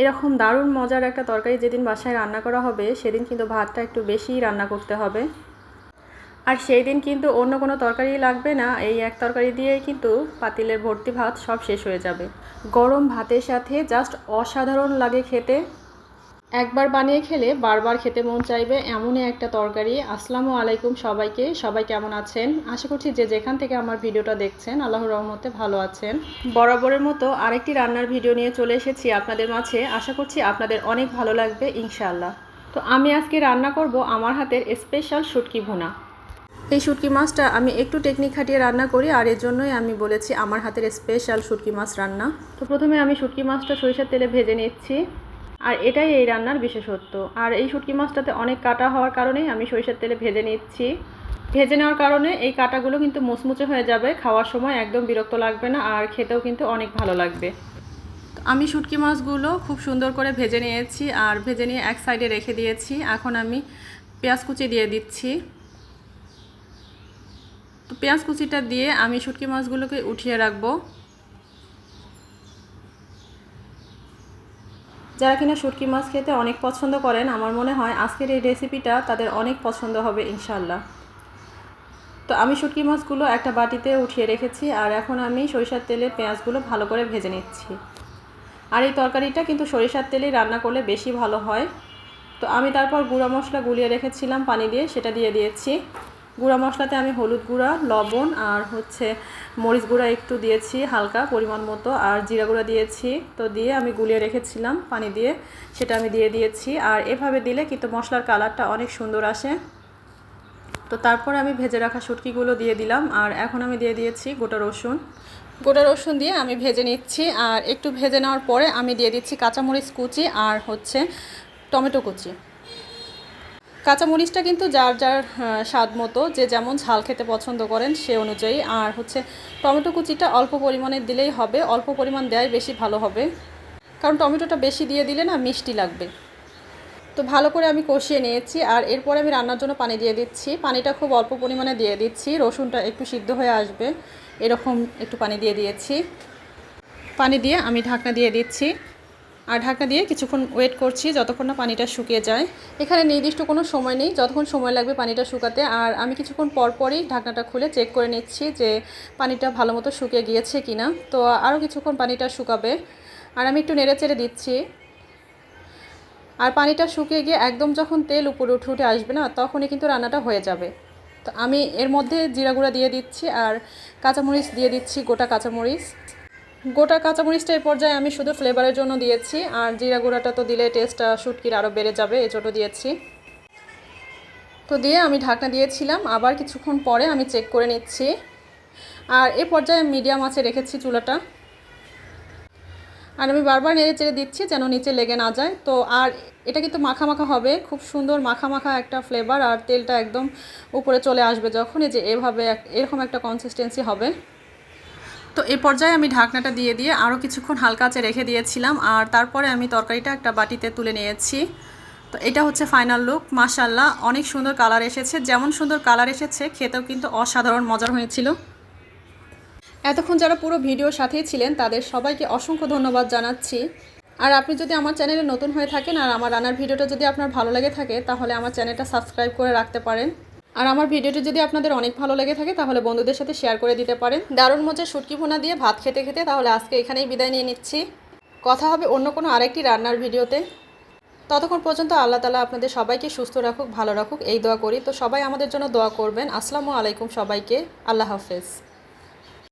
এরকম দারুণ মজার একটা তরকারি যেদিন বাসায় রান্না করা হবে, সেদিন কিন্তু ভাতটা একটু বেশিই রান্না করতে হবে। আর সেই দিন কিন্তু অন্য কোনো তরকারি লাগবে না, এই এক তরকারি দিয়েই কিন্তু পাতিলের ভর্তি ভাত সব শেষ হয়ে যাবে। গরম ভাতের সাথে জাস্ট অসাধারণ লাগে খেতে। একবার বানিয়ে খেলে বারবার খেতে মন চাইবে এমনই একটা তরকারি। আসসালামু আলাইকুম সবাইকে, সবাই কেমন আছেন? আশা করছি যে যেখান থেকে আমার ভিডিওটা দেখছেন, আল্লাহর রহমতে ভালো আছেন। বরাবরের মতো আরেকটি রান্নার ভিডিও নিয়ে চলে এসেছি আপনাদের মাঝে। আশা করছি আপনাদের অনেক ভালো লাগবে, ইনশাআল্লাহ। তো আমি আজকে রান্না করব আমার হাতের স্পেশাল শুটকি ভুনা। এই শুটকি মাছটা আমি একটু টেকনিক খাটিয়ে রান্না করি, আর এর জন্যই আমি বলেছি আমার হাতের স্পেশাল শুটকি মাছ রান্না। তো প্রথমে আমি শুটকি মাছটা সরিষার তেলে ভেজে নিচ্ছি। আর এটাই এই রান্নার বিশেষত্ব। আর এই শুটকি মাছটাতে অনেক কাটা হওয়ার কারণেই আমি সরিষার তেলে ভেজে নিচ্ছি। ভেজে নেওয়ার কারণে এই কাটাগুলো কিন্তু মুচমুচে হয়ে যাবে, খাওয়ার সময় একদম বিরক্ত লাগবে না আর খেতেও কিন্তু অনেক ভালো লাগবে। আমি শুটকি মাছগুলো খুব সুন্দর করে ভেজে নিয়েছি আর ভেজে নিয়ে এক সাইডে রেখে দিয়েছি। এখন আমি পেঁয়াজ কুচি দিয়ে দিচ্ছি। তো পেঁয়াজ কুচিটা দিয়ে আমি শুটকি মাছগুলোকে উঠিয়ে রাখব। যারা কিনা শুটকি মাছ খেতে অনেক পছন্দ করেন, আমার মনে হয় আজকের এই রেসিপিটা তাদের অনেক পছন্দ হবে ইনশাল্লাহ তো আমি শুটকি মাছগুলো একটা বাটিতে উঠিয়ে রেখেছি, আর এখন আমি সরিষার তেলে পেঁয়াজগুলো ভালো করে ভেজে নিচ্ছি। আর এই তরকারিটা কিন্তু সরিষার তেলেই রান্না করলে বেশি ভালো হয়। তো আমি তারপর গুঁড়া মশলা গুলিয়ে রেখেছিলাম পানি দিয়ে, সেটা দিয়ে দিয়েছি। গুঁড়া মশলাতে আমি হলুদ গুঁড়া, লবণ আর হচ্ছে মরিচ গুঁড়া একটু দিয়েছি হালকা পরিমাণ মতো আর জিরা গুঁড়া দিয়েছি। তো দিয়ে আমি গুলিয়ে রেখেছিলাম পানি দিয়ে, সেটা আমি দিয়ে দিয়েছি। আর এভাবে দিলে কিন্তু মশলার কালারটা অনেক সুন্দর আসে। তো তারপর আমি ভেজে রাখা শুটকিগুলো দিয়ে দিলাম আর এখন আমি দিয়ে দিয়েছি গোটা রসুন। গোটা রসুন দিয়ে আমি ভেজে নিচ্ছি আর একটু ভেজে নেওয়ার পরে আমি দিয়ে দিচ্ছি কাঁচামরিচ কুচি আর হচ্ছে টমেটো কুচি। কাঁচামরিচটা কিন্তু যার যার স্বাদ মতো, যে যেমন ঝাল খেতে পছন্দ করেন সে অনুযায়ী। আর হচ্ছে টমেটো কুচিটা অল্প পরিমাণে দিলেই হবে, অল্প পরিমাণ দেয় বেশি ভালো হবে। কারণ টমেটোটা বেশি দিয়ে দিলে না মিষ্টি লাগবে। তো ভালো করে আমি কষিয়ে নিয়েছি, আর এরপরে আমি রান্নার জন্য পানি দিয়ে দিচ্ছি। পানিটা খুব অল্প পরিমাণে দিয়ে দিচ্ছি, রসুনটা একটু সিদ্ধ হয়ে আসবে, এরকম একটু পানি দিয়ে দিয়েছি। পানি দিয়ে আমি ঢাকনা দিয়ে দিচ্ছি। আর ঢাকা দিয়ে কিছুক্ষণ ওয়েট করছি যতক্ষণ না পানিটা শুকিয়ে যায়। এখানে নির্দিষ্ট কোনো সময় নেই, যতক্ষণ সময় লাগবে পানিটা শুকাতে। আর আমি কিছুক্ষণ পর পরই ঢাকনাটা খুলে চেক করে নিচ্ছি যে পানিটা ভালো মতো শুকিয়ে গিয়েছে কি না তো আরও কিছুক্ষণ পানিটা শুকাবে। আর আমি একটু নেড়ে চেড়ে দিচ্ছি। আর পানিটা শুকিয়ে গিয়ে একদম যখন তেল উপরে উঠে উঠে আসবে না, তখনই কিন্তু রান্নাটা হয়ে যাবে। তো আমি এর মধ্যে জিরা গুঁড়া দিয়ে দিচ্ছি আর কাঁচামরিচ দিয়ে দিচ্ছি গোটা কাঁচামরিচ। গোটা কাঁচামরিচটা এই পর্যায়ে আমি শুধু ফ্লেভারের জন্য দিয়েছি, আর জিরা গুঁড়াটা তো দিলে টেস্টটা শুটকির আরও বেড়ে যাবে, এই জন্য দিয়েছি। তো দিয়ে আমি ঢাকনা দিয়েছিলাম, আবার কিছুক্ষণ পরে আমি চেক করে নিচ্ছি। আর এ পর্যায়ে মিডিয়াম আছে রেখেছি চুলাটা। আর আমি বারবার নেড়ে চেড়ে দিচ্ছি যেন নিচে লেগে না যায়। তো আর এটা কিন্তু মাখা মাখা হবে, খুব সুন্দর মাখা মাখা একটা ফ্লেভার আর তেলটা একদম উপরে চলে আসবে যখন এই যে এভাবে এরকম একটা কনসিস্টেন্সি হবে। তো এই পর্যায়ে আমি ঢাকনাটা দিয়ে দিয়ে আরও কিছুক্ষণ হালকা আঁচে রেখে দিয়েছিলাম, আর তারপরে আমি তরকারিটা একটা বাটিতে তুলে নিয়েছি। তো এটা হচ্ছে ফাইনাল লুক মাশাল্লাহ অনেক সুন্দর কালার এসেছে। যেমন সুন্দর কালার এসেছে, খেতেও কিন্তু অসাধারণ মজার হয়েছিল। এতক্ষণ যারা পুরো ভিডিওর সাথেই ছিলেন, তাদের সবাইকে অসংখ্য ধন্যবাদ জানাচ্ছি। আর আপনি যদি আমার চ্যানেলে নতুন হয়ে থাকেন আর আমার রান্নার ভিডিওটা যদি আপনার ভালো লাগে থাকে, তাহলে আমার চ্যানেলটা সাবস্ক্রাইব করে রাখতে পারেন। আর আমার ভিডিওটি যদি আপনাদের অনেক ভালো লেগে থাকে, তাহলে বন্ধুদের সাথে শেয়ার করে দিতে পারেন। দারুণ মজা শুটকি ভোনা দিয়ে ভাত খেতে খেতে, তাহলে আজকে এখানেই বিদায় নিয়ে নিচ্ছি। কথা হবে অন্য কোনো আরেকটি রান্নার ভিডিওতে। ততক্ষণ পর্যন্ত আল্লাহ তালা আপনাদের সবাইকে সুস্থ রাখুক, ভালো রাখুক, এই দোয়া করি। তো সবাই আমাদের জন্য দোয়া করবেন। আসসালামু আলাইকুম সবাইকে। আল্লাহ হাফেজ।